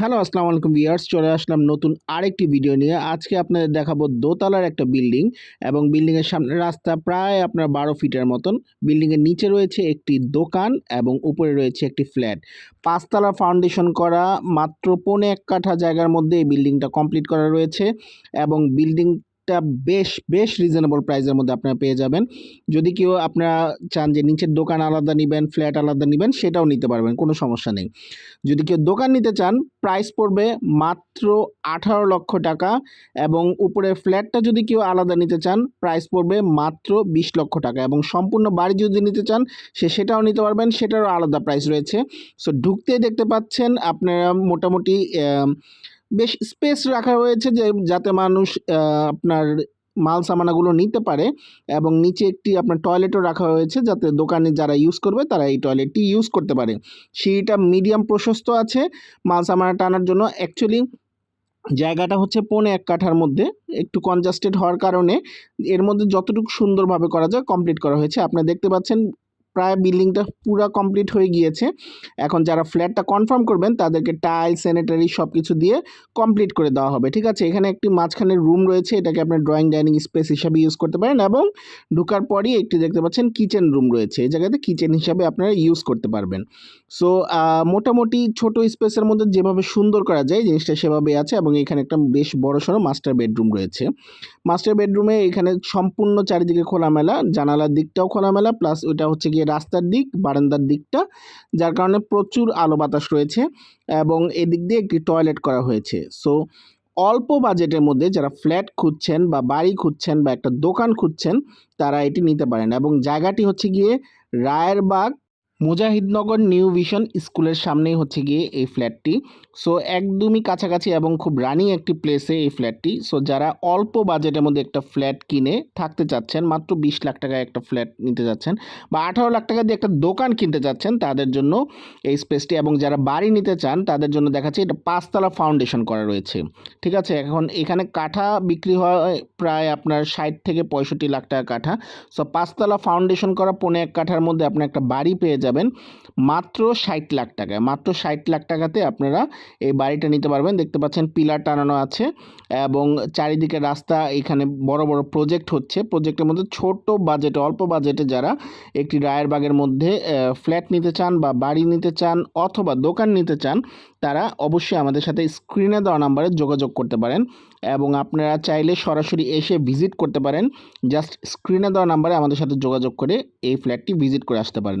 Hello, আসসালামু আলাইকুম viewers. চলে আসলাম নতুন আরেকটি ভিডিও নিয়ে। আজকে আপনাদের দেখাবো দোতলার একটা বিল্ডিং এবং বিল্ডিংয়ের সামনে রাস্তা প্রায় আপনার বারো ফিটের মতন। বিল্ডিংয়ের নিচে রয়েছে একটি দোকান এবং উপরে রয়েছে একটি ফ্ল্যাট। পাঁচতলা ফাউন্ডেশন করা মাত্র পৌনে এক কাঠা জায়গার মধ্যে এই বিল্ডিংটা কমপ্লিট করা রয়েছে এবং বিল্ডিংটা বেশ বেশ রিজনেবল প্রাইসের মধ্যে আপনারা পেয়ে যাবেন। যদি কেউ আপনারা চান যে নিচের দোকান আলাদা নেবেন ফ্ল্যাট আলাদা নেবেন, সেটাও নিতে পারবেন, কোনো সমস্যা নেই। যদি কেউ দোকান নিতে চান প্রাইস পড়বে মাত্র আঠারো লক্ষ টাকা এবং উপরের ফ্ল্যাটটা যদি কেউ আলাদা নিতে চান প্রাইস পড়বে মাত্র বিশ লক্ষ টাকা এবং সম্পূর্ণ বাড়ি যদি নিতে চান, সে সেটাও নিতে পারবেন, সেটারও আলাদা প্রাইস রয়েছে। সো ঢুকতেই দেখতে পাচ্ছেন, আপনারা মোটামুটি বেশ স্পেস রাখা রয়েছে যে যাতে মানুষ আপনার মাল সামানাগুলো নিতে পারে এবং নিচে একটি আপনার টয়লেটও রাখা হয়েছে যাতে দোকানে যারা ইউজ করবে তারা এই টয়লেটটি ইউজ করতে পারে। সিঁড়িটা মিডিয়াম প্রশস্ত আছে, মাল সামানা টানার জন্য। অ্যাকচুয়ালি জায়গাটা হচ্ছে পৌনে এক কাঠার মধ্যে, একটু কনজাস্টেড হওয়ার কারণে। এর মধ্যে যতটুকু সুন্দরভাবে করা যায় কমপ্লিট করা হয়েছে। আপনারা দেখতে পাচ্ছেন প্রায় বিল্ডিংটা পুরো কমপ্লিট হয়ে গিয়েছে। এখন যারা ফ্ল্যাটটা কনফার্ম করবেন, তাদেরকে টাইল স্যানিটারি সব কিছু দিয়ে কমপ্লিট করে দেওয়া হবে, ঠিক আছে? এখানে একটি মাঝখানে রুম রয়েছে, এটাকে আপনার ড্রয়িং, ডাইনিং স্পেস হিসাবে ইউজ করতে পারেন এবং ঢুকার পরই একটি দেখতে পাচ্ছেন কিচেন রুম রয়েছে, এই জায়গাতে কিচেন হিসাবে আপনারা ইউজ করতে পারবেন। সো মোটামুটি ছোট স্পেসের মধ্যে যেভাবে সুন্দর করা যায়, জিনিসটা সেভাবে আছে এবং এখানে একটা বেশ বড় সড়ো মাস্টার বেডরুম রয়েছে। মাস্টার বেডরুমে এখানে সম্পূর্ণ চারিদিকে খোলামেলা, জানালার দিকটাও খোলামেলা প্লাস ওইটা হচ্ছে গিয়ে রাস্তার দিক, বারান্দার দিকটা, যার কারণে প্রচুর আলো বাতাস রয়েছে এবং এদিক দিয়ে একটি টয়লেট করা হয়েছে। সো অল্প বাজেটের মধ্যে যারা ফ্ল্যাট খুঁজছেন বা বাড়ি খুঁজছেন বা একটা দোকান খুঁজছেন, তারা এটি নিতে পারেন এবং জায়গাটি হচ্ছে গিয়ে রায়েরবাগ মুজাহিদনগর নিউ ভিশন স্কুলের সামনেই হচ্ছে গিয়ে এই ফ্ল্যাটটি। সো, একদমই কাছাকাছি এবং খুব রানিং একটি প্লেসে এই ফ্ল্যাটটি। সো, যারা অল্প বাজেটের মধ্যে একটা ফ্ল্যাট কিনে থাকতে চাচ্ছেন, মাত্র বিশ লাখ টাকায় একটা ফ্ল্যাট নিতে যাচ্ছেন বা আঠারো লাখ টাকা দিয়ে একটা দোকান কিনতে চাচ্ছেন, তাদের জন্য এই স্পেসটি এবং যারা বাড়ি নিতে চান, তাদের জন্য দেখাচ্ছে এটা পাঁচতলা ফাউন্ডেশন করা রয়েছে। ঠিক আছে? এখন এখানে কাঠা বিক্রি হয় প্রায় আপনার ষাট থেকে পঁয়ষট্টি লাখ টাকা কাঠা। সো, পাঁচতলা ফাউন্ডেশন করা পনেরো এক কাঠার মধ্যে আপনি একটা বাড়ি পেয়ে যাবেন মাত্র ষাট লাখ টাকায়। মাত্র ষাট লাখ টাকাতে আপনারা এই বাড়িটা নিতে পারবেন। দেখতে পাচ্ছেন পিলার টানানো আছে এবং চারিদিকে রাস্তা, এখানে বড় বড় প্রজেক্ট হচ্ছে। প্রজেক্টের মধ্যে ছোট বাজেটে অল্প বাজেটে যারা একটি রায়েরবাগের মধ্যে ফ্ল্যাট নিতে চান বা বাড়ি নিতে চান অথবা দোকান নিতে চান, তারা অবশ্যই আমাদের সাথে স্ক্রিনে দেওয়া নাম্বারে যোগাযোগ করতে পারেন এবং আপনারা চাইলে সরাসরি এসে ভিজিট করতে পারেন। জাস্ট স্ক্রিনে দেওয়া নাম্বারে আমাদের সাথে যোগাযোগ করে এই ফ্ল্যাটটি ভিজিট করে আসতে পারেন।